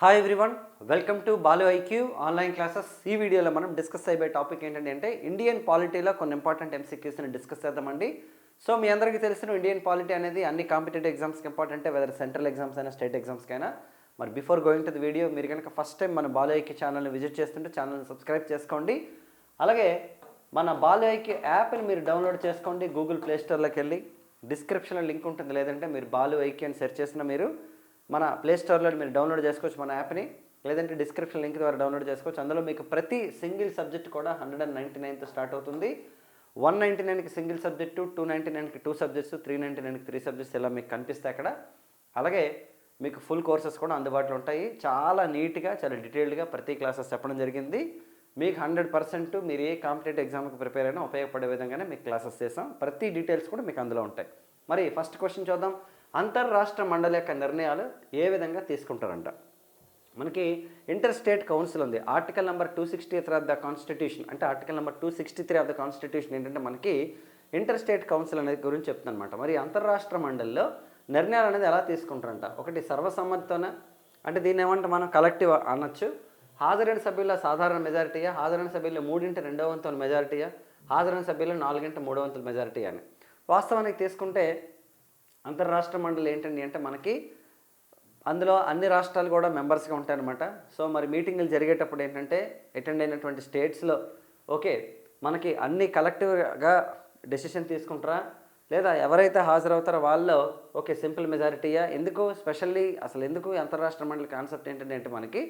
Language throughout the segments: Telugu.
Hi everyone welcome to Balu IQ online classes ఈ వీడియోలో మనం డిస్కస్ అయిపోయే టాపిక్ ఏంటంటే అంటే ఇండియన్ పాలిటీలో కొన్ని ఇంపార్టెంట్ ఎంసీక్యూస్ని డిస్కస్ చేద్దామండి. సో మీ అందరికీ తెలిసిన ఇండియన్ పాలిటీ అనేది అన్ని కాంపిటేటివ్ ఎగ్జామ్స్కి ఇంపార్టెంట్ వెదర్ సెంట్రల్ ఎగ్జామ్స్ అయినా స్టేట్ ఎగ్జామ్స్కైనా మరి before going to the video మీరు కనుక ఫస్ట్ టైం మన బాలు ఐక్యూ ఛానల్ని విజిట్ చేస్తుంటే ఛానల్ని సబ్స్క్రైబ్ చేసుకోండి. అలాగే మన బాలు ఐక్యూ యాప్ని మీరు డౌన్లోడ్ చేసుకోండి గూగుల్ ప్లేస్టోర్లోకి వెళ్ళి. డిస్క్రిప్షన్లో లింక్ ఉంటుంది లేదంటే మీరు బాలు ఐక్యూ అని సెర్చ్ చేసిన మీరు మన ప్లే స్టోర్లో మీరు డౌన్లోడ్ చేసుకోవచ్చు మన యాప్ని లేదంటే డిస్క్రిప్షన్ లింక్ ద్వారా డౌన్లోడ్ చేసుకోవచ్చు. అందులో మీకు ప్రతి సింగిల్ సబ్జెక్ట్ కూడా హండ్రెడ్ అండ్ నైంటీ నైన్తో స్టార్ట్ అవుతుంది. వన్ నైంటీ నైన్కి సింగిల్ సబ్జెక్టు టూ నైంటీ నైన్కి టూ సబ్జెక్ట్స్ త్రీ నైంటీ నైన్కి త్రీ సబ్జెక్ట్స్ ఇలా మీకు కనిపిస్తాయి అక్కడ. అలాగే మీకు ఫుల్ కోర్సెస్ కూడా అందుబాటులో ఉంటాయి. చాలా నీట్గా చాలా డీటెయిల్డ్గా ప్రతి క్లాసెస్ చెప్పడం జరిగింది. మీకు హండ్రెడ్ పర్సెంట్ మీరు ఏ కాంపిటేటివ్ ఎగ్జామ్కి ప్రిపేర్ అయినా ఉపయోగపడే విధంగానే మీకు క్లాసెస్ చేసాం ప్రతి డీటెయిల్స్ కూడా మీకు అందులో ఉంటాయి. మరి ఫస్ట్ క్వశ్చన్ చూద్దాం. అంతర్రాష్ట్ర మండలి యొక్క నిర్ణయాలు ఏ విధంగా తీసుకుంటారంట? మనకి ఇంటర్ స్టేట్ కౌన్సిల్ ఉంది. Article number two sixty three of the constitution అంటే article number two sixty three of the constitution ఏంటంటే మనకి ఇంటర్ స్టేట్ కౌన్సిల్ అనేది గురించి చెప్తుందన్నమాట. మరి అంతర్రాష్ట్ర మండలిలో నిర్ణయాలు అనేది ఎలా తీసుకుంటారంట? ఒకటి సర్వసమ్మతితోనే అంటే దీన్ని ఏమంటే మనం? కలెక్టివ్ అనొచ్చు. హాజరైన సభ్యుల్లో సాధారణ మెజారిటీయా హాజరైన సభ్యుల్లో మూడింటి రెండో వంతుల మెజారిటీయా హాజరైన సభ్యులు నాలుగింటి మూడో వంతుల మెజారిటీ అని. వాస్తవానికి తీసుకుంటే అంతర్రాష్ట్ర మండలి ఏంటండి అంటే మనకి అందులో అన్ని రాష్ట్రాలు కూడా మెంబర్స్గా ఉంటాయన్నమాట. సో మరి మీటింగులు జరిగేటప్పుడు ఏంటంటే అటెండ్ అయినటువంటి స్టేట్స్లో ఓకే మనకి అన్ని కలెక్టివ్గా డెసిషన్ తీసుకుంటారా? లేదా ఎవరైతే హాజరవుతారో వాళ్ళు ఓకే సింపుల్ మెజారిటీయా ఎందుకు? స్పెషల్లీ అసలు ఎందుకు అంతర్రాష్ట్ర మండలి కాన్సెప్ట్ ఏంటంటే అంటే మనకి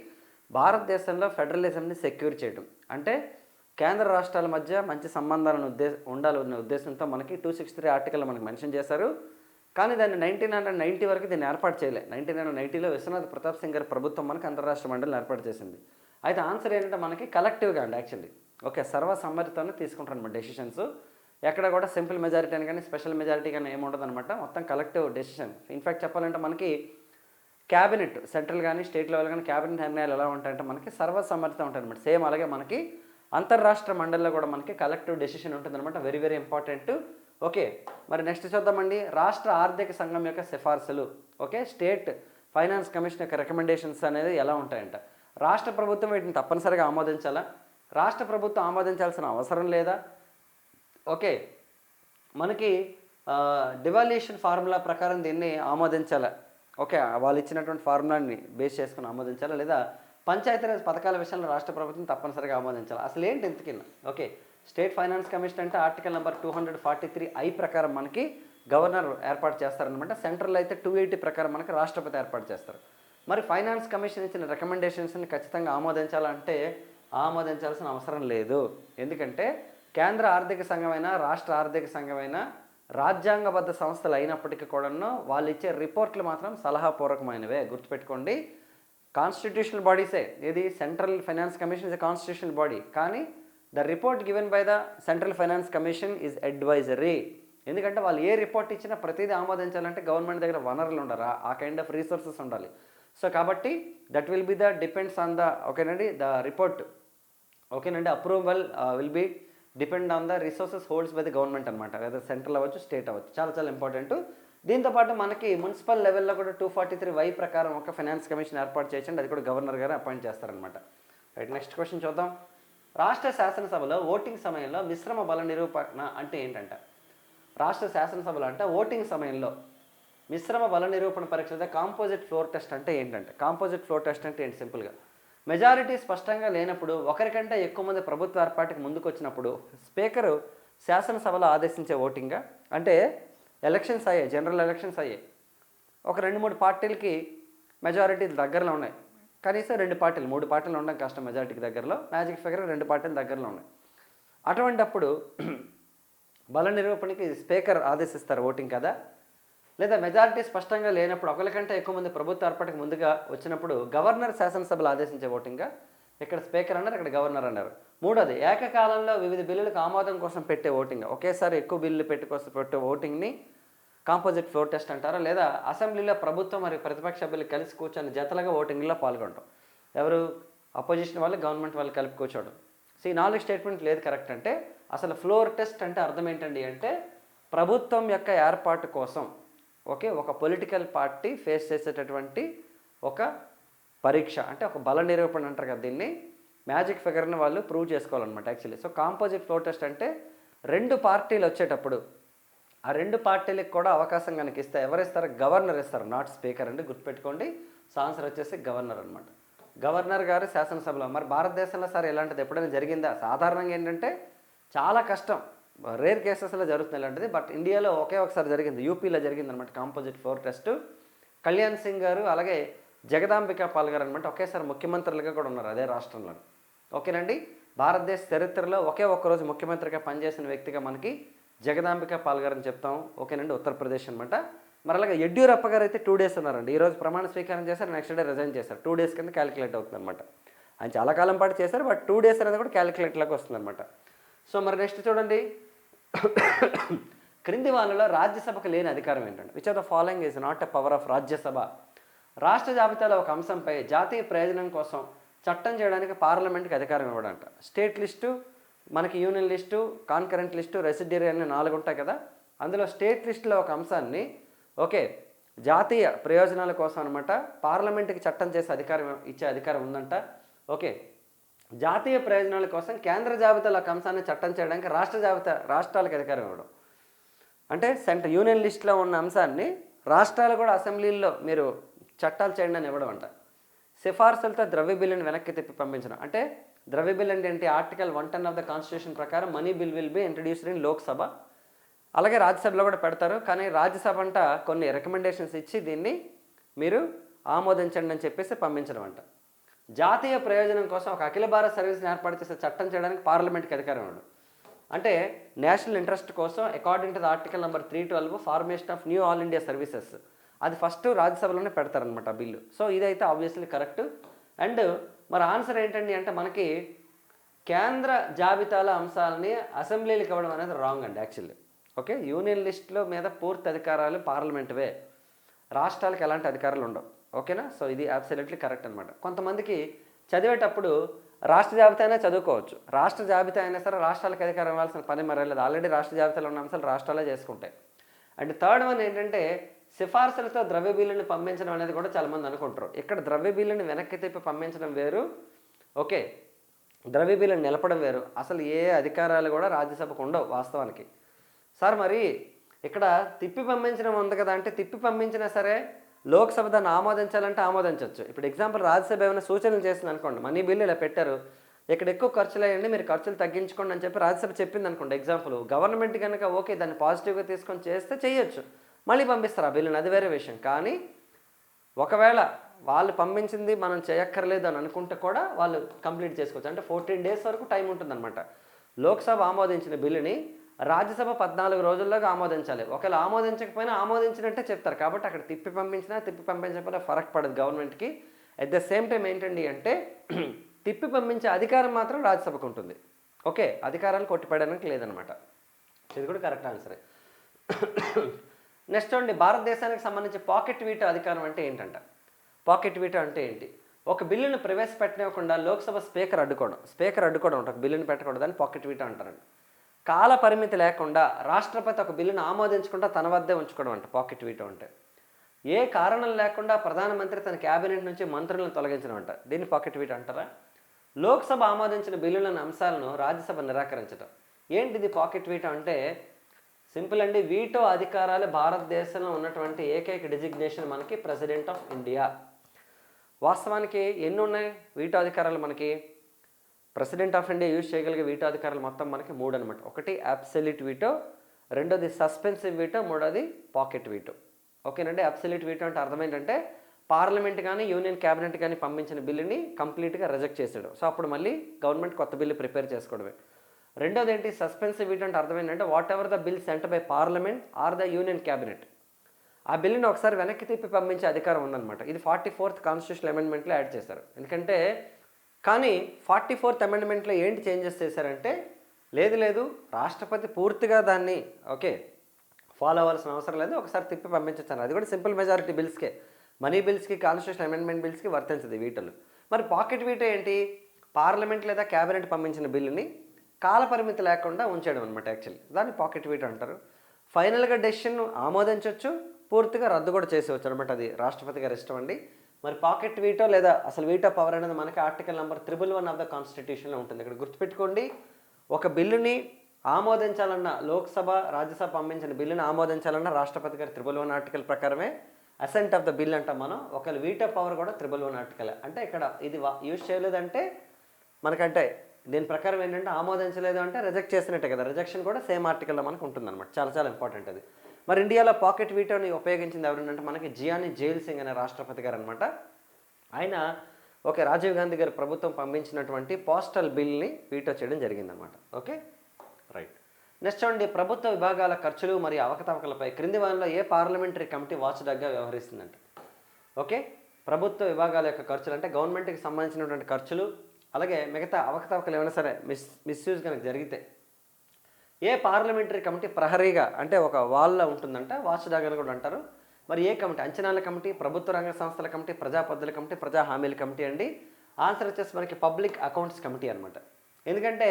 భారతదేశంలో ఫెడరలిజంని సెక్యూర్ చేయడం అంటే కేంద్ర రాష్ట్రాల మధ్య మంచి సంబంధాలను ఉద్దేశ ఉండాలనే ఉద్దేశంతో మనకి టూ సిక్స్ త్రీ ఆర్టికల్ మనకి మెన్షన్ చేశారు. కానీ దాన్ని నైన్టీన్ హండ్రెడ్ నైంటీ వరకు దీన్ని ఏర్పాటు చేయలే. నైన్టీన్ హండ్రెడ్ నైంటీలో విశ్వనాథ్ ప్రతాప్ సింగ్ గారి ప్రభుత్వం మనకి అంతరాష్ట్ర మండలిని ఏర్పాటు చేసింది. అయితే ఆన్సర్ ఏంటంటే మనకి కలెక్టివ్గా అండి యాక్చువల్లీ ఓకే సర్వసమ్మతితోనే తీసుకుంటారు అనమాట డెసిషన్స్ ఎక్కడ కూడా సింపుల్ మెజారిటీ అని కానీ స్పెషల్ మెజారిటీ కానీ ఏముండదు అనమాట మొత్తం కలెక్టివ్ డెసిషన్ ఇన్ఫ్యాక్ట్ చెప్పాలంటే మనకి క్యాబినెట్ సెంట్రల్ కానీ స్టేట్ లెవెల్ కానీ క్యాబినెట్ నిర్ణయాలు ఎలా ఉంటాయంటే మనకి సర్వసమ్మతితో ఉంటాయి అనమాట సేమ్ అలాగే మనకి అంతర్రాష్ట్ర మండలిలో కూడా మనకి కలెక్టివ్ డెసిషన్ ఉంటుందన్నమాట. వెరీ వెరీ ఇంపార్టెంట్ ఓకే మరి నెక్స్ట్ చూద్దామండి. రాష్ట్ర ఆర్థిక సంఘం యొక్క సిఫార్సులు. ఓకే స్టేట్ ఫైనాన్స్ కమిషన్ యొక్క రికమెండేషన్స్ అనేది ఎలా ఉంటాయంట? రాష్ట్ర ప్రభుత్వం వీటిని తప్పనిసరిగా ఆమోదించాలా? రాష్ట్ర ప్రభుత్వం ఆమోదించాల్సిన అవసరం లేదా? ఓకే మనకి డివాల్యూషన్ ఫార్ములా ప్రకారం దీన్ని ఆమోదించాలా? ఓకే వాళ్ళు ఇచ్చినటువంటి ఫార్ములాని బేస్ చేసుకుని ఆమోదించాలా లేదా పంచాయతీరాజ్ పథకాల విషయంలో రాష్ట్ర ప్రభుత్వం తప్పనిసరిగా ఆమోదించాలి. అసలు ఏంటి ఇంతకిన్న ఓకే స్టేట్ ఫైనాన్స్ కమిషన్ అంటే article number two hundred forty three I ప్రకారం మనకి గవర్నర్ ఏర్పాటు చేస్తారనమాట సెంట్రల్ అయితే టూ ఎయిటీ ప్రకారం మనకి రాష్ట్రపతి ఏర్పాటు చేస్తారు. మరి ఫైనాన్స్ కమిషన్ ఇచ్చిన రికమెండేషన్స్ని ఖచ్చితంగా ఆమోదించాలంటే ఆమోదించాల్సిన అవసరం లేదు. ఎందుకంటే కేంద్ర ఆర్థిక సంఘమైనా రాష్ట్ర ఆర్థిక సంఘమైనా రాజ్యాంగబద్ధ సంస్థలు అయినప్పటికీ కూడాను వాళ్ళు ఇచ్చే రిపోర్ట్లు మాత్రం సలహాపూర్వకమైనవే. గుర్తుపెట్టుకోండి కాన్స్టిట్యూషనల్ బాడీసే ఇది central finance commission is a constitutional body కానీ the report given by the central finance commission is advisory ఎందుకంటే వాళ్ళు ఏ రిపోర్ట్ ఇచ్చినా ప్రతిదీ ఆమోదించాలంటే గవర్నమెంట్ దగ్గర వనరులు ఉండరా? ఆ కైండ్ ఆఫ్ రీసోర్సెస్ ఉండాలి. సో కాబట్టి that will be the depends on the ఓకేనండి? ద రిపోర్ట్ ఓకేనండి? Approval will be depend on the resources holds by the government అనమాట లేదా సెంట్రల్ అవ్వచ్చు స్టేట్ అవ్వచ్చు. చాలా చాలా ఇంపార్టెంట్ దీంతోపాటు మనకి మున్సిపల్ లెవెల్లో కూడా టూ ఫార్టీ త్రీ వై ప్రకారం ఒక ఫైనాన్స్ కమిషన్ ఏర్పాటు చేయండి. అది కూడా గవర్నర్ గారు అపాయింట్ చేస్తారనమాట రైట్ నెక్స్ట్ క్వశ్చన్ చూద్దాం. రాష్ట్ర శాసనసభలో ఓటింగ్ సమయంలో మిశ్రమ బల నిరూపణ అంటే ఏంటంట? రాష్ట్ర శాసనసభలో అంటే ఓటింగ్ సమయంలో మిశ్రమ బల నిరూపణ పరీక్ష కాంపోజిట్ ఫ్లోర్ టెస్ట్ అంటే ఏంటంటే? కాంపోజిట్ ఫ్లోర్ టెస్ట్ అంటే ఏంటి? సింపుల్గా మెజారిటీ స్పష్టంగా లేనప్పుడు ఒకరికంటే ఎక్కువ మంది ప్రభుత్వ ఏర్పాటుకి ముందుకు వచ్చినప్పుడు స్పీకరు శాసనసభలో ఆదేశించే ఓటింగ్గా అంటే ఎలక్షన్స్ అయ్యాయి జనరల్ ఎలక్షన్స్ అయ్యాయి. ఒక రెండు మూడు పార్టీలకి మెజారిటీ దగ్గరలో ఉన్నాయి. కనీసం రెండు పార్టీలు మూడు పార్టీలు ఉండడం కష్టం మెజారిటీకి దగ్గరలో. మ్యాజిక్ ఫిగర్ రెండు పార్టీలు దగ్గరలో ఉన్నాయి. అటువంటప్పుడు బల నిరూపణకి స్పీకర్ ఆదేశిస్తారు ఓటింగ్ కదా. లేదా మెజారిటీ స్పష్టంగా లేనప్పుడు ఒకరికంటే ఎక్కువ మంది ప్రభుత్వ ఏర్పాటుకు ముందుగా వచ్చినప్పుడు గవర్నర్ శాసనసభలు ఆదేశించే ఓటింగ్గా ఇక్కడ స్పీకర్ అన్నారు ఇక్కడ గవర్నర్ అన్నారు. మూడోది ఏకకాలంలో వివిధ బిల్లులకు ఆమోదం కోసం పెట్టే ఓటింగ్ ఒకేసారి ఎక్కువ బిల్లులు పెట్టుకోసం పెట్టే ఓటింగ్ని కాంపోజిట్ ఫ్లోర్ టెస్ట్ అంటారా? లేదా అసెంబ్లీలో ప్రభుత్వం మరియు ప్రతిపక్ష సభ్యులు కలిసి కూర్చొని జతలుగా ఓటింగ్లో పాల్గొనడం ఎవరు? అపోజిషన్ వాళ్ళు గవర్నమెంట్ వాళ్ళు కలిపి కూర్చోవడం. సో ఈ నాలుగు స్టేట్మెంట్ లేదు కరెక్ట్ అంటే అసలు ఫ్లోర్ టెస్ట్ అంటే అర్థం ఏంటండి అంటే ప్రభుత్వం యొక్క ఏర్పాటు కోసం ఓకే ఒక పొలిటికల్ పార్టీ ఫేస్ చేసేటటువంటి ఒక పరీక్ష అంటే ఒక బల నిరూపణ అంటారు కదా దీన్ని. మ్యాజిక్ ఫిగర్ని వాళ్ళు ప్రూవ్ చేసుకోవాలన్నమాట actually so composite floor test అంటే రెండు పార్టీలు వచ్చేటప్పుడు ఆ రెండు పార్టీలకు కూడా అవకాశం కనుక ఇస్తే ఎవరు ఇస్తారు గవర్నర్ ఇస్తారు. నాట్ స్పీకర్ అండి గుర్తుపెట్టుకోండి. సో ఆన్సర్ వచ్చేసి గవర్నర్ అనమాట గవర్నర్ గారు శాసనసభలో మరి భారతదేశంలో సార్ ఇలాంటిది ఎప్పుడైనా జరిగిందా? సాధారణంగా ఏంటంటే చాలా కష్టం. రేర్ కేసెస్లో జరుగుతుంది ఇలాంటిది బట్ ఇండియాలో ఒకే ఒకసారి జరిగింది. యూపీలో జరిగింది అనమాట composite floor test. Kalyan Singh గారు అలాగే జగదాంబిక పాల్ గారు అనమాట ఒకేసారి ముఖ్యమంత్రులుగా కూడా ఉన్నారు అదే రాష్ట్రంలో. ఓకేనండి? భారతదేశ చరిత్రలో ఒకే ఒక్కరోజు ముఖ్యమంత్రిగా పనిచేసిన వ్యక్తిగా మనకి జగదాంబిక పాల్గారని చెప్తాం. ఓకేనండి ఉత్తరప్రదేశ్ అనమాట మరి అలాగే యడ్యూరప్ప గారు అయితే టూ డేస్ ఉన్నారండి. ఈరోజు ప్రమాణ స్వీకారం చేశారు నెక్స్ట్ డే రిజైన్ చేశారు. టూ డేస్ కింద క్యాలిక్యులేట్ అవుతుంది అనమాట ఆయన చాలా కాలం పాటు చేశారు బట్ టూ డేస్ అనేది కూడా క్యాలిక్యులేట్లోకి వస్తుంది అనమాట సో మరి నెక్స్ట్ చూడండి. క్రింది వాళ్ళలో రాజ్యసభకు లేని అధికారం ఏంటంటే which of the following is not a power of Rajya Sabha? రాష్ట్ర జాబితాలో ఒక అంశంపై జాతీయ ప్రయోజనం కోసం చట్టం చేయడానికి పార్లమెంట్కి అధికారం ఇవ్వడంట. స్టేట్ లిస్టు మనకి union list concurrent list residuary అనే నాలుగు ఉంటాయి కదా? అందులో స్టేట్ లిస్టులో ఒక అంశాన్ని ఓకే జాతీయ ప్రయోజనాల కోసం అనమాట పార్లమెంట్కి చట్టం చేసే అధికారం ఇచ్చే అధికారం ఉందంట. ఓకే జాతీయ ప్రయోజనాల కోసం కేంద్ర జాబితాలో ఒక అంశాన్ని చట్టం చేయడానికి రాష్ట్ర జాబితా రాష్ట్రాలకు అధికారం ఇవ్వడం. అంటే సెంటర్ యూనియన్ లిస్ట్లో ఉన్న అంశాన్ని రాష్ట్రాలు కూడా అసెంబ్లీల్లో మీరు చట్టాలు చేయండి అని ఇవ్వడం అంట. సిఫార్సులతో ద్రవ్య బిల్లును వెనక్కి తిప్పి పంపించడం. అంటే ద్రవ్య బిల్ అంటే ఏంటి? Article one ten of the constitution ప్రకారం money bill will be introduced in Lok Sabha అలాగే రాజ్యసభలో కూడా పెడతారు. కానీ రాజ్యసభ అంట కొన్ని రికమెండేషన్స్ ఇచ్చి దీన్ని మీరు ఆమోదించండి అని చెప్పేసి పంపించడం అంట. జాతీయ ప్రయోజనం కోసం ఒక అఖిల భారత సర్వీస్ని ఏర్పాటు చేసే చట్టం చేయడానికి పార్లమెంట్కి అధికారం ఉంది. అంటే నేషనల్ ఇంట్రెస్ట్ కోసం according to the article number three twelve formation of new all India services అది ఫస్ట్ రాజ్యసభలోనే పెడతారనమాట ఆ బిల్లు. సో ఇదైతే ఆబ్వియస్లీ కరెక్ట్ అండ్ మరి ఆన్సర్ ఏంటండి అంటే మనకి కేంద్ర జాబితాల అంశాలని అసెంబ్లీలకు ఇవ్వడం అనేది రాంగ్ అండి యాక్చువల్లీ ఓకే? యూనియన్ లిస్టులో మీద పూర్తి అధికారాలు పార్లమెంటువే. రాష్ట్రాలకు ఎలాంటి అధికారాలు ఉండవు. ఓకేనా? సో ఇది అబ్సల్యూట్లీ కరెక్ట్ అనమాట కొంతమందికి చదివేటప్పుడు రాష్ట్ర జాబితా అయినా చదువుకోవచ్చు. రాష్ట్ర జాబితా అయినా సరే రాష్ట్రాలకు అధికారం ఇవ్వాల్సిన పని మరలేదు ఆల్రెడీ రాష్ట్ర జాబితాలో ఉన్న అంశాలు రాష్ట్రాలే చేసుకుంటాయి. అండ్ థర్డ్ వన్ ఏంటంటే సిఫార్సులతో ద్రవ్య బిల్లుని పంపించడం అనేది కూడా చాలామంది అనుకుంటారు. ఇక్కడ ద్రవ్య బిల్లుని వెనక్కి తిప్పి పంపించడం వేరు. ఓకే ద్రవ్య బిల్లుని నిలపడం వేరు. అసలు ఏ అధికారాలు కూడా రాజ్యసభకు ఉండవు వాస్తవానికి. సార్ మరి ఇక్కడ తిప్పి పంపించడం ఉంది కదా అంటే తిప్పి పంపించినా సరే లోక్సభ దాన్ని ఆమోదించాలంటే ఆమోదించవచ్చు. ఇప్పుడు ఎగ్జాంపుల్ రాజ్యసభ ఏమైనా సూచనలు చేసింది అనుకోండి మనీ బిల్లు ఇలా పెట్టారు. ఇక్కడ ఎక్కువ ఖర్చులు అయ్యండి మీరు ఖర్చులు తగ్గించుకోండి అని చెప్పి రాజ్యసభ చెప్పింది అనుకోండి. ఎగ్జాంపుల్ గవర్నమెంట్ కనుక ఓకే దాన్ని పాజిటివ్గా తీసుకొని చేస్తే చేయొచ్చు. మళ్ళీ పంపిస్తారు. ఆ బిల్లుని. అది వేరే విషయం. కానీ ఒకవేళ వాళ్ళు పంపించింది మనం చేయక్కర్లేదు అని అనుకుంటే కూడా వాళ్ళు కంప్లీట్ చేసుకోవచ్చు. అంటే ఫోర్టీన్ డేస్ వరకు టైం ఉంటుందన్నమాట. లోక్సభ ఆమోదించిన బిల్లుని రాజ్యసభ పద్నాలుగు రోజుల్లోగా ఆమోదించాలి. ఒకవేళ ఆమోదించకపోయినా ఆమోదించినట్టే చెప్తారు. కాబట్టి అక్కడ తిప్పి పంపించినా తిప్పి పంపించకపోయినా ఫరక్ పడదు గవర్నమెంట్కి. అట్ ద సేమ్ టైం ఏంటండి అంటే తిప్పి పంపించే అధికారం మాత్రం రాజ్యసభకు ఉంటుంది. ఓకే? అధికారాలు కొట్టిపడడానికి లేదనమాట ఇది కూడా కరెక్ట్ ఆన్సరే. నెక్స్ట్ అండి భారతదేశానికి సంబంధించి పాకెట్ వీటో అధికారం అంటే ఏంటంట? పాకెట్ వీటో అంటే ఏంటి? ఒక బిల్లును ప్రవేశపెట్టనివ్వకుండా లోక్సభ స్పీకర్ అడ్డుకోవడం స్పీకర్ అడ్డుకోవడం ఒక బిల్లును పెట్టకూడదు అని పాకెట్ వీటో అంటారండి కాల పరిమితి లేకుండా రాష్ట్రపతి ఒక బిల్లును ఆమోదించకుండా తన వద్దే ఉంచుకోవడం అంట పాకెట్ వీటో అంటే. ఏ కారణం లేకుండా ప్రధానమంత్రి తన క్యాబినెట్ నుంచి మంత్రులను తొలగించడం అంట. దీన్ని పాకెట్ వీటో అంటారా? లోక్సభ ఆమోదించిన బిల్లులను అంశాలను రాజ్యసభ నిరాకరించడం ఏంటిది పాకెట్ వీటో అంటే? సింపుల్ అండి. వీటో అధికారాలు భారతదేశంలో ఉన్నటువంటి ఏకైక డిజిగ్నేషన్ మనకి ప్రెసిడెంట్ ఆఫ్ ఇండియా. వాస్తవానికి ఎన్ని ఉన్నాయి? వీటో అధికారాలు మనకి ప్రెసిడెంట్ ఆఫ్ ఇండియా యూజ్ చేయగలిగే వీటో అధికారాలు మొత్తం మనకి మూడు అనమాట ఒకటి అబ్సల్యూట్ వీటో రెండోది సస్పెన్సివ్ వీటో మూడోది పాకెట్ వీటో. ఓకేనండి? అబ్సల్యూట్ వీటో అంటే అర్థం ఏంటంటే పార్లమెంట్ కానీ యూనియన్ క్యాబినెట్ కానీ పంపించిన బిల్లుని కంప్లీట్గా రిజెక్ట్ చేసాడు సో అప్పుడు మళ్ళీ గవర్నమెంట్ కొత్త బిల్లు ప్రిపేర్ చేసుకోవడమే. రెండోది ఏంటి సస్పెన్సివ్ వీటో అంటే అర్థమైందంటే whatever the bill sent by parliament or the union cabinet ఆ బిల్లుని ఒకసారి వెనక్కి తిప్పి పంపించే అధికారం ఉందన్నమాట. ఇది ఫార్టీ ఫోర్త్ కాన్స్టిట్యూషన్ అమెండ్మెంట్లో యాడ్ చేశారు. ఎందుకంటే కానీ ఫార్టీ ఫోర్త్ అమెండ్మెంట్లో ఏంటి చేంజెస్ చేశారంటే లేదు లేదు రాష్ట్రపతి పూర్తిగా దాన్ని ఓకే ఫాలో అవ్వాల్సిన అవసరం లేదు ఒకసారి తిప్పి పంపించారు అది కూడా సింపుల్ మెజారిటీ బిల్స్కే మనీ బిల్స్కి కాన్స్టిట్యూషన్ అమెండ్మెంట్ బిల్స్కి వర్తించదు వీటిలో. మరి పాకెట్ వీటో ఏంటి? పార్లమెంట్ లేదా క్యాబినెట్ పంపించిన బిల్లుని కాలపరిమితి లేకుండా ఉంచడం అనమాట యాక్చువల్లీ దాన్ని పాకెట్ వీట్ అంటారు. ఫైనల్గా డెసిషన్ ఆమోదించవచ్చు పూర్తిగా రద్దు కూడా చేసేవచ్చు అనమాట అది రాష్ట్రపతి గారి ఇష్టం అండి. మరి పాకెట్ వీటో లేదా అసలు వీటో పవర్ అనేది మనకి article number triple one of the కాన్స్టిట్యూషన్లో ఉంటుంది. ఇక్కడ గుర్తుపెట్టుకోండి ఒక బిల్లుని ఆమోదించాలన్న లోక్సభ రాజ్యసభ పంపించిన బిల్లుని ఆమోదించాలన్న రాష్ట్రపతి గారి త్రిబుల్ వన్ ఆర్టికల్ ప్రకారమే అసెంట్ ఆఫ్ ద బిల్ అంటాం మనం. ఒకవేళ వీటో పవర్ కూడా త్రిబుల్ వన్ ఆర్టికల్ అంటే ఇక్కడ ఇది యూజ్ చేయలేదంటే మనకంటే దీని ప్రకారం ఏంటంటే ఆమోదించలేదు అంటే రిజెక్ట్ చేసినట్టే కదా. రిజెక్షన్ కూడా సేమ్ ఆర్టికల్లో మనకు ఉంటుంది అనమాట చాలా చాలా ఇంపార్టెంట్ అది. మరి ఇండియాలో పాకెట్ వీటోని ఉపయోగించింది ఎవరంటే మనకి జియాని జైల్ సింగ్ అనే రాష్ట్రపతి గారు అనమాట ఆయన ఓకే రాజీవ్ గాంధీ గారు ప్రభుత్వం పంపించినటువంటి పోస్టల్ బిల్ని వీటో చేయడం జరిగిందనమాట ఓకే? రైట్ నెక్స్ట్ చూడండి ప్రభుత్వ విభాగాల ఖర్చులు మరియు అవకతవకలపై క్రింది వారంలో ఏ పార్లమెంటరీ కమిటీ వాచ్ డగ్గా వ్యవహరిస్తుందంట? ఓకే? ప్రభుత్వ విభాగాల యొక్క ఖర్చులు అంటే గవర్నమెంట్కి సంబంధించినటువంటి ఖర్చులు అలాగే మిగతా అవకతవకలు ఏమైనా సరే మిస్ మిస్యూజ్ కనుక జరిగితే ఏ పార్లమెంటరీ కమిటీ ప్రహరీగా అంటే ఒక వాల్లో ఉంటుందంట వాచ్డాగ్ అని కూడా అంటారు. మరి ఏ కమిటీ అంచనాల కమిటీ ప్రభుత్వ రంగ సంస్థల కమిటీ ప్రజా పద్ధతుల కమిటీ ప్రజా హామీల కమిటీ అండి. ఆన్సర్ వచ్చేసి మనకి పబ్లిక్ అకౌంట్స్ కమిటీ అనమాట ఎందుకంటే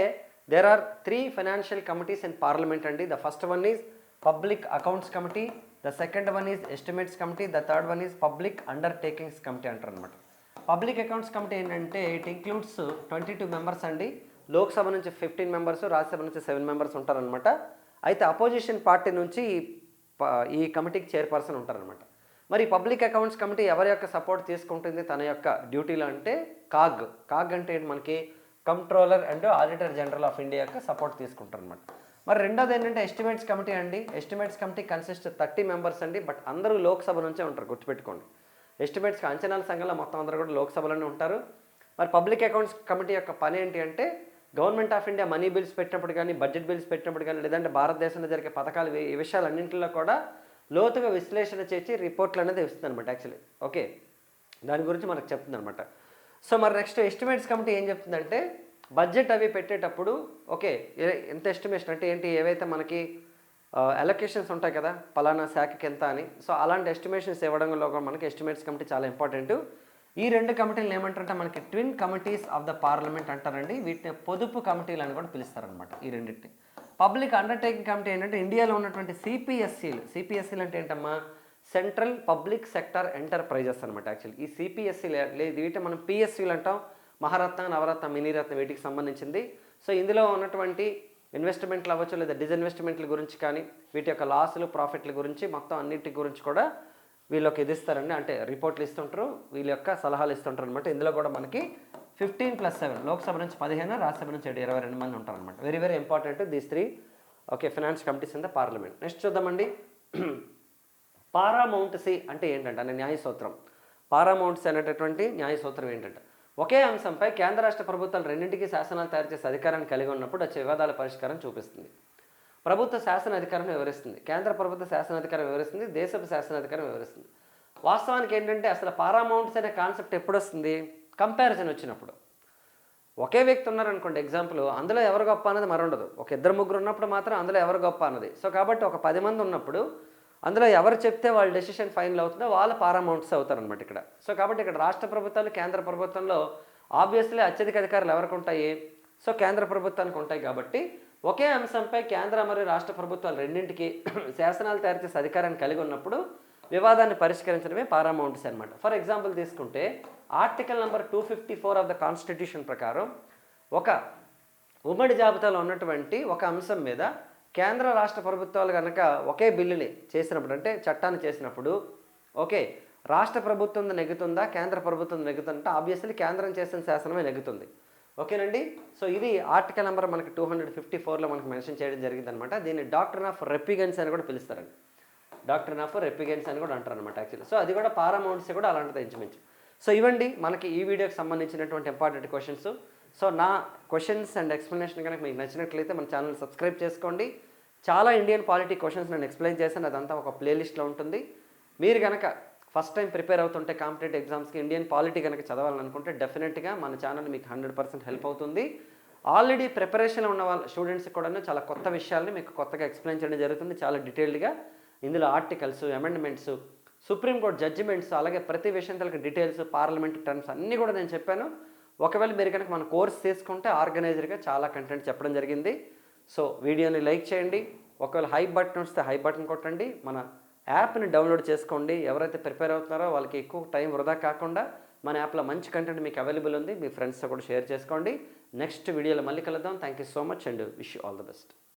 there are three financial committees in parliament అండి. The first one is public accounts committee the second one is estimates committee the third one is public undertakings committee అంటారు అనమాట పబ్లిక్ అకౌంట్స్ కమిటీ ఏంటంటే it includes twenty two members అండి. లోక్సభ నుంచి ఫిఫ్టీన్ మెంబర్స్ రాజ్యసభ నుంచి సెవెన్ మెంబర్స్ ఉంటారనమాట అయితే అపోజిషన్ పార్టీ నుంచి ఈ ప- ఈ కమిటీకి చైర్పర్సన్ ఉంటారనమాట మరి పబ్లిక్ అకౌంట్స్ కమిటీ ఎవరి యొక్క సపోర్ట్ తీసుకుంటుంది తన యొక్క డ్యూటీలో అంటే కాగ్. కాగ్ అంటే మనకి controller and auditor general of India యొక్క సపోర్ట్ తీసుకుంటారనమాట మరి రెండోది ఏంటంటే ఎస్టిమేట్స్ కమిటీ అండి. Estimates committee consist thirty members అండి బట్ అందరూ లోక్సభ నుంచే ఉంటారు గుర్తుపెట్టుకోండి. ఎస్టిమేట్స్ అంచనాల సంఘంలో మొత్తం అందరూ కూడా లోక్సభలోనే ఉంటారు. మరి పబ్లిక్ అకౌంట్స్ కమిటీ యొక్క పని ఏంటి అంటే government of India money bills పెట్టినప్పుడు కానీ బడ్జెట్ బిల్స్ పెట్టినప్పుడు కానీ లేదంటే భారతదేశంలో జరిగే పథకాలు ఈ- విషయాలన్నింటిలో కూడా లోతుగా విశ్లేషణ చేసి రిపోర్ట్లు అనేది ఇస్తుంది అనమాట యాక్చువల్లీ. ఓకే? దాని గురించి మనకు చెప్తుంది అనమాట సో మరి నెక్స్ట్ ఎస్టిమేట్స్ కమిటీ ఏం చెప్తుందంటే బడ్జెట్ అవి పెట్టేటప్పుడు ఓకే ఎంత ఎస్టిమేషన్ అంటే ఏంటి ఏవైతే మనకి అలొకేషన్స్ ఉంటాయి కదా పలానా శాఖకి ఎంత అని. సో అలాంటి ఎస్టిమేషన్స్ ఇవ్వడంలో మనకి ఎస్టిమేట్స్ కమిటీ చాలా ఇంపార్టెంట్ ఈ రెండు కమిటీలు ఏమంటారంటే మనకి twin committees of the parliament అంటారండి. వీటిని పొదుపు కమిటీలు అని కూడా పిలుస్తారనమాట ఈ రెండింటిని. పబ్లిక్ అండర్టేకింగ్ కమిటీ ఏంటంటే ఇండియాలో ఉన్నటువంటి సిపిఎస్సీలు సిపిఎస్సీలు అంటే ఏంటమ్మా? సెంట్రల్ పబ్లిక్ సెక్టర్ ఎంటర్ప్రైజెస్ అనమాట యాక్చువల్లీ ఈ సిపిఎస్సీ లేదు వీటి మనం పిఎస్సీలు అంటాం. మహారత్న నవరత్న మినీరత్న వీటికి సంబంధించింది. సో ఇందులో ఉన్నటువంటి ఇన్వెస్ట్మెంట్లు అవ్వచ్చు లేదా డిస్ఇన్వెస్ట్మెంట్ల గురించి కానీ వీటి యొక్క లాసులు ప్రాఫిట్ల గురించి మొత్తం అన్నిటి గురించి కూడా వీళ్ళకి ఇది ఇస్తారండి అంటే రిపోర్ట్లు ఇస్తుంటారు వీళ్ళ యొక్క సలహాలు ఇస్తుంటారు అనమాట ఇందులో కూడా మనకి ఫిఫ్టీన్ ప్లస్ సెవెన్ లోక్సభ నుంచి పదిహేను రాజ్యసభ నుంచి ఇరవై రెండు మంది ఉంటారనమాట very very important these three okay finance committees in the parliament next చూద్దామండి. పారామౌంట్సీ అంటే ఏంటంటే అనే న్యాయ సూత్రం పారామౌంట్సీ అనేటటువంటి న్యాయ సూత్రం ఏంటంటే ఒకే అంశంపై కేంద్ర రాష్ట్ర ప్రభుత్వాలు రెండింటికి శాసనాలు తయారు చేసే అధికారాన్ని కలిగి ఉన్నప్పుడు వచ్చే వివాదాల పరిష్కారం చూపిస్తుంది. ప్రభుత్వ శాసన అధికారం వివరిస్తుంది. కేంద్ర ప్రభుత్వ శాసన అధికారం వివరిస్తుంది. దేశపు శాసన అధికారం వివరిస్తుంది. వాస్తవానికి ఏంటంటే అసలు పారామౌంట్స్ అనే కాన్సెప్ట్ ఎప్పుడు వస్తుంది కంపారిజన్ వచ్చినప్పుడు. ఒకే వ్యక్తి ఉన్నారనుకోండి ఎగ్జాంపుల్ అందులో ఎవరు గొప్ప అన్నది మరుండదు. ఒక ఇద్దరు ముగ్గురు ఉన్నప్పుడు మాత్రం అందులో ఎవరు గొప్ప అన్నది. సో కాబట్టి ఒక పది మంది ఉన్నప్పుడు అందులో ఎవరు చెప్తే వాళ్ళ డెసిషన్ ఫైనల్ అవుతుందో వాళ్ళ పారామౌంట్స్ అవుతారనమాట ఇక్కడ. సో కాబట్టి ఇక్కడ రాష్ట్ర ప్రభుత్వాలు కేంద్ర ప్రభుత్వంలో ఆబ్వియస్లీ అత్యధిక అధికారులు ఎవరికి ఉంటాయి? సో కేంద్ర ప్రభుత్వానికి ఉంటాయి కాబట్టి ఒకే అంశంపై కేంద్ర మరియు రాష్ట్ర ప్రభుత్వాలు రెండింటికి శాసనాలు తయారు చేసే అధికారాన్ని కలిగి ఉన్నప్పుడు వివాదాన్ని పరిష్కరించడమే పారామౌంట్స్ అనమాట ఫర్ ఎగ్జాంపుల్ తీసుకుంటే article number two fifty four of the constitution ప్రకారం ఒక ఉమ్మడి జాబితాలో ఉన్నటువంటి ఒక అంశం మీద కేంద్ర రాష్ట్ర ప్రభుత్వాలు కనుక ఒకే బిల్లుని చేసినప్పుడు అంటే చట్టాన్ని చేసినప్పుడు ఓకే రాష్ట్ర ప్రభుత్వం నెగ్గుతుందా కేంద్ర ప్రభుత్వం నెగ్గుతుందంటే ఆబ్వియస్లీ కేంద్రం చేసిన శాసనమే నెగ్గుతుంది. ఓకేనండి? సో ఇది ఆర్టికల్ నెంబర్ మనకి టూ హండ్రెడ్ ఫిఫ్టీ ఫోర్లో మనకి మెన్షన్ చేయడం జరిగిందనమాట. దీన్ని డాక్టర్ ఆఫ్ రెపిగెన్స్ అని కూడా పిలుస్తారండి. డాక్టర్ ఆఫ్ రెపిగెన్స్ అని కూడా అంటారు అనమాట యాక్చువల్లీ సో అది కూడా పారామౌంట్స్ కూడా అలాంటిది ఇంచుమించు. సో ఇవ్వండి మనకి ఈ వీడియోకి సంబంధించినటువంటి ఇంపార్టెంట్ క్వశ్చన్స్. సో నా క్వశ్చన్స్ అండ్ ఎక్స్ప్లెనేషన్ కనుక మీకు నచ్చినట్లయితే మన ఛానల్ సబ్స్క్రైబ్ చేసుకోండి. చాలా ఇండియన్ పాలిటీ క్వశ్చన్స్ నేను ఎక్స్ప్లెయిన్ చేశాను. అదంతా ఒక ప్లేలిస్ట్లో ఉంటుంది. మీరు కనుక ఫస్ట్ టైం ప్రిపేర్ అవుతుంటే కాంపిటేటివ్ ఎగ్జామ్స్కి ఇండియన్ పాలిటీ కనుక చదవాలనుకుంటే డెఫినెట్గా మన ఛానల్ మీకు హండ్రెడ్ పర్సెంట్ హెల్ప్ అవుతుంది. ఆల్రెడీ ప్రిపరేషన్లో ఉన్న వాళ్ళ స్టూడెంట్స్కి కూడా చాలా కొత్త విషయాల్ని మీకు కొత్తగా ఎక్స్ప్లెయిన్ చేయడం జరుగుతుంది. చాలా డీటెయిల్డ్గా ఇందులో ఆర్టికల్స్ అమెండ్మెంట్స్ సుప్రీంకోర్టు జడ్జిమెంట్స్ అలాగే ప్రతి విషయం తలకి డీటెయిల్స్ పార్లమెంట్ టర్మ్స్ అన్నీ కూడా నేను చెప్పాను. ఒకవేళ మీరు కనుక మన కోర్స్ తీసుకుంటే ఆర్గనైజర్గా చాలా కంటెంట్ చెప్పడం జరిగింది. సో వీడియోని లైక్ చేయండి. ఒకవేళ హై బటన్ వస్తే హై బటన్ కొట్టండి. మన యాప్ని డౌన్లోడ్ చేసుకోండి. ఎవరైతే ప్రిపేర్ అవుతున్నారో వాళ్ళకి ఎక్కువ టైం వృధా కాకుండా మన యాప్లో మంచి కంటెంట్ మీకు అవైలబుల్ ఉంది. మీ ఫ్రెండ్స్తో కూడా షేర్ చేసుకోండి. నెక్స్ట్ వీడియోలో మళ్ళీ కలుద్దాం. Thank you so much and wish all the best.